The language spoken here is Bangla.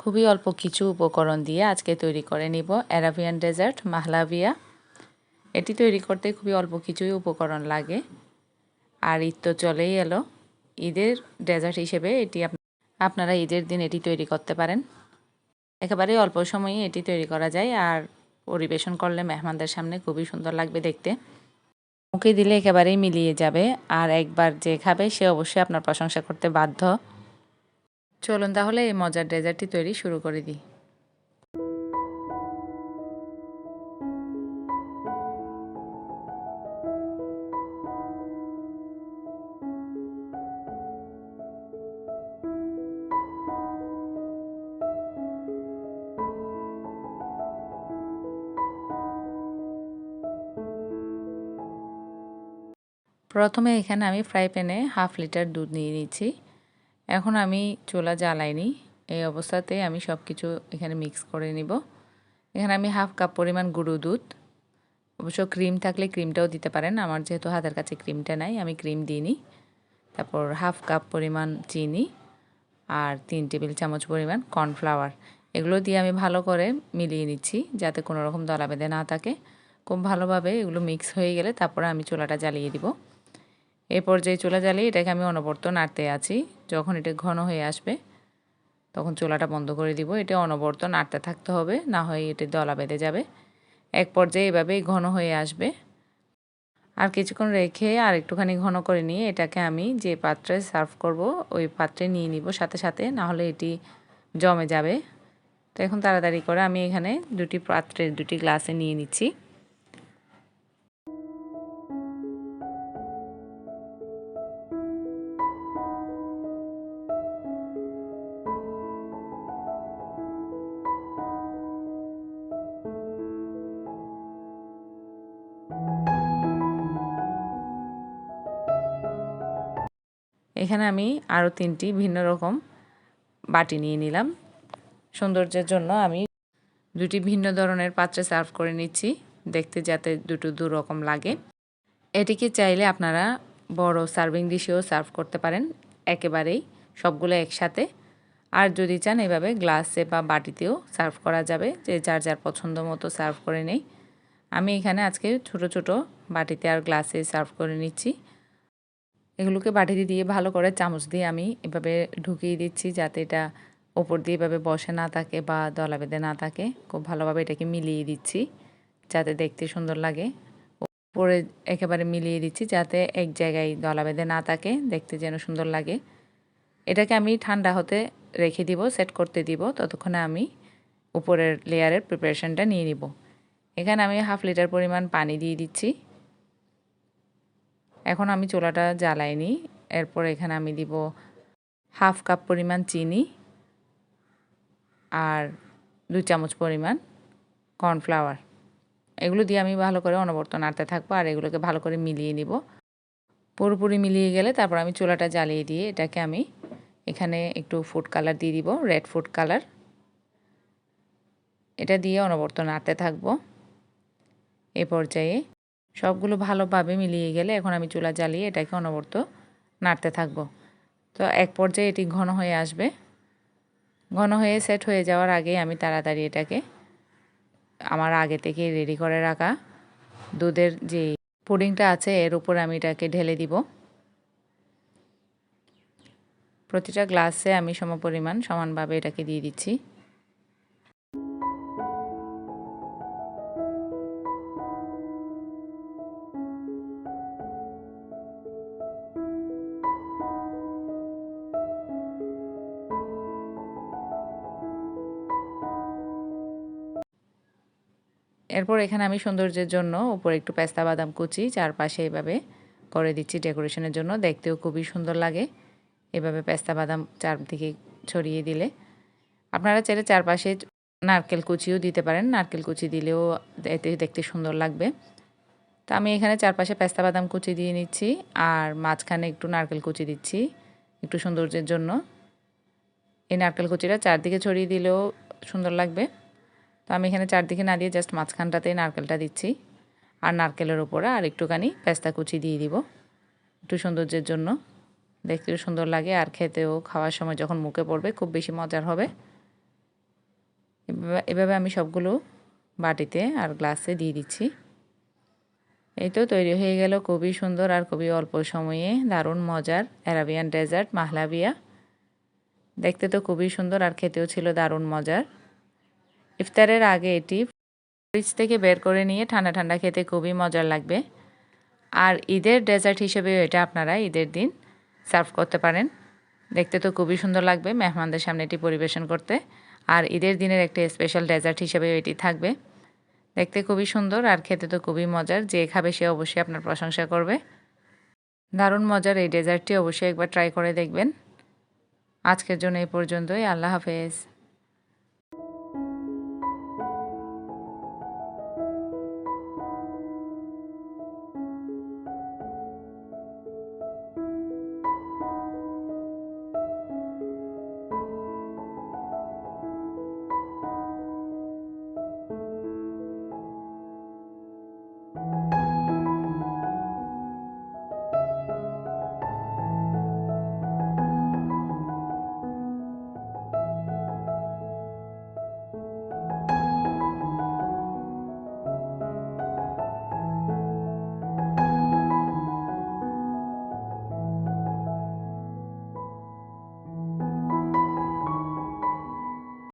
খুবই অল্প কিছু উপকরণ দিয়ে আজকে তৈরি করে নিব। Arabian dessert, mahalabia. এটি তৈরি করতে খুবই অল্প কিছুই উপকরণ লাগে। আর ঈদ তো চলেই এলো। ঈদের ডেজার্ট হিসেবে এটি আপনারা ঈদের দিন এটি তৈরি করতে পারেন। একেবারে অল্প সময়ে এটি তৈরি করা যায় আর পরিবেশন করলে মেহমানদের সামনে খুবই সুন্দর লাগবে দেখতে। মুখে দিলে একেবারেই মিলিয়ে যাবে। আর একবার যে খাবে সে অবশ্যই আপনার প্রশংসা করতে বাধ্য। চলুন তাহলে এই মজার ডেজার্টটি তৈরি শুরু করে দিই। প্রথমে এখানে আমি ফ্রাই প্যানে হাফ লিটার দুধ নিয়ে নিচ্ছি। এখন আমি চুলা জ্বালাইনি। এই অবস্থাতে আমি সব কিছু এখানে মিক্স করে নিব। এখানে আমি হাফ কাপ পরিমাণ গুঁড়ো দুধ। অবশ্য ক্রিম থাকলে ক্রিমটাও দিতে পারেন। আমার যেহেতু হাতের কাছে ক্রিমটা নাই, আমি ক্রিম দিইনি। তারপর হাফ কাপ পরিমাণ চিনি আর তিন টেবিল চামচ পরিমাণ কর্নফ্লাওয়ার এগুলো দিয়ে আমি ভালো করে মিলিয়ে নিচ্ছি যাতে কোনো রকম দলা বেঁধে না থাকে। খুব ভালোভাবে এগুলো মিক্স হয়ে গেলে তারপরে আমি চুলাটা জ্বালিয়ে দিব। এই পর্যায়ে চুলা জ্বালিয়ে এটাকে আমি অনবর্ত নাড়তে আছি। যখন এটা ঘন হয়ে আসবে, তখন চুলাটা বন্ধ করে দিব। এটা অনবর্ত নাড়তে থাকতে হবে, না হয় এটি দলা বেঁধে যাবে। এক পর্যায়ে এভাবেই ঘন হয়ে আসবে। আর কিছুক্ষণ রেখে আর একটুখানি ঘন করে নিয়ে এটাকে আমি যে পাত্রে সার্ভ করব, ওই পাত্রে নিয়ে নিব সাথে সাথে, না হলে এটি জমে যাবে। তো এখন তাড়াতাড়ি করে আমি এখানে দুটি পাত্রে, দুটি গ্লাসে নিয়ে নিচ্ছি। এখানে আমি আরও তিনটি ভিন্ন রকম বাটি নিয়ে নিলাম। সৌন্দর্যের জন্য আমি দুটি ভিন্ন ধরনের পাত্রে সার্ভ করে নিচ্ছি, দেখতে যাতে দুটো দু রকম লাগে। এটিকে চাইলে আপনারা বড় সার্ভিং ডিশেও সার্ভ করতে পারেন, একেবারেই সবগুলো একসাথে। আর যদি চান এভাবে গ্লাসে বা বাটিতেও সার্ভ করা যাবে, যে যার যার পছন্দ মতো সার্ভ করে নেই। আমি এখানে আজকে ছোট ছোট বাটিতে আর গ্লাসে সার্ভ করে নিচ্ছি। এগুলোকে বাটিতে দিয়ে ভালো করে চামচ দিয়ে আমি এভাবে ঢুকিয়ে দিচ্ছি যাতে এটা ওপর দিয়ে এভাবে বসে না থাকে বা দলা বেঁধে না থাকে। খুব ভালোভাবে এটাকে মিলিয়ে দিচ্ছি যাতে দেখতে সুন্দর লাগে। উপরে একেবারে মিলিয়ে দিচ্ছি যাতে এক জায়গায় দলা বেঁধে না থাকে, দেখতে যেন সুন্দর লাগে। এটাকে আমি ঠান্ডা হতে রেখে দিব, সেট করতে দিব। ততক্ষণে আমি উপরের লেয়ারের প্রিপারেশনটা নিয়ে নিব। এখানে আমি হাফ লিটার পরিমাণ পানি দিয়ে দিচ্ছি। এখন আমি চোলাটা জ্বালাইনি। এরপর এখানে আমি দিব হাফ কাপ পরিমাণ চিনি আর দুই চামচ পরিমাণ কর্নফ্লাওয়ার। এগুলো দিয়ে আমি ভালো করে অনবর্ত নাড়তে থাকব আর এগুলোকে ভালো করে মিলিয়ে নিব। পুরোপুরি মিলিয়ে গেলে তারপর আমি চুলাটা জ্বালিয়ে দিয়ে এটাকে আমি এখানে একটু ফুড কালার দিয়ে দিব, রেড ফুড কালার। এটা দিয়ে অনবর্ত নাড়তে থাকব। এ পর্যায়ে সবগুলো ভালোভাবে মিলিয়ে গেলে এখন আমি চুলা জ্বালিয়ে এটাকে অনবর্ত নাড়তে থাকব। তো এক পর্যায়ে এটি ঘন হয়ে আসবে। ঘন হয়ে সেট হয়ে যাওয়ার আগে আমি তাড়াতাড়ি এটাকে আমার আগে থেকে রেডি করে রাখা দুধের যে পুডিংটা আছে, এর উপর আমি এটাকে ঢেলে দিব। প্রতিটা গ্লাসে আমি সমপরিমাণ সমানভাবে এটাকে দিয়ে দিচ্ছি। এরপর এখানে আমি সৌন্দর্যের জন্য উপরে একটু পেস্তা বাদাম কুচি, চারপাশে এভাবে করে দিচ্ছি ডেকোরেশনের জন্য। দেখতেও খুবই সুন্দর লাগে। এভাবে পেস্তা বাদাম চারদিকে ছড়িয়ে দিলে। আপনারা চাইলে চারপাশে নারকেল কুচিও দিতে পারেন। নারকেল কুচি দিলেও এতে দেখতে সুন্দর লাগবে। তো আমি এখানে চারপাশে পেস্তা বাদাম কুচি দিয়ে নিচ্ছি আর মাঝখানে একটু নারকেল কুচি দিচ্ছি একটু সৌন্দর্যের জন্য। এই নারকেল কুচিটা চারদিকে ছড়িয়ে দিলেও সুন্দর লাগবে। তো আমি এখানে চারদিকে না দিয়ে জাস্ট মাঝখানটাতেই নারকেলটা দিচ্ছি। আর নারকেলের ওপরে আর একটুখানি পেস্তা কুচি দিয়ে দিব একটু সৌন্দর্যের জন্য। দেখতেও সুন্দর লাগে আর খেতেও খাওয়ার সময় যখন মুখে পড়বে খুব বেশি মজার হবে। এভাবে- আমি সবগুলো বাটিতে আর গ্লাসে দিয়ে দিচ্ছি। এই তো তৈরি হয়ে গেল খুবই সুন্দর আর খুবই অল্প সময়ে দারুণ মজার অ্যারাবিয়ান ডেজার্ট মাহলাবিয়া। দেখতে তো খুবই সুন্দর আর খেতেও ছিল দারুণ মজার। ইফতারের আগে এটি ফ্রিজ থেকে বের করে নিয়ে ঠান্ডা ঠান্ডা খেতে খুবই মজার লাগবে। আর ঈদের ডেজার্ট হিসেবে এটা আপনারা ঈদের দিন সার্ভ করতে পারেন। দেখতে তো খুবই সুন্দর লাগবে মেহমানদের সামনে এটি পরিবেশন করতে। আর ঈদের দিনের একটি স্পেশাল ডেজার্ট হিসেবে এটি থাকবে। দেখতে খুবই সুন্দর আর খেতে তো খুবই মজার, যে খাবে সে অবশ্যই আপনার প্রশংসা করবে। দারুণ মজার এই ডেজার্টটি অবশ্যই একবার ট্রাই করে দেখবেন। আজকের জন্য এই পর্যন্তই, আল্লাহ হাফেজ।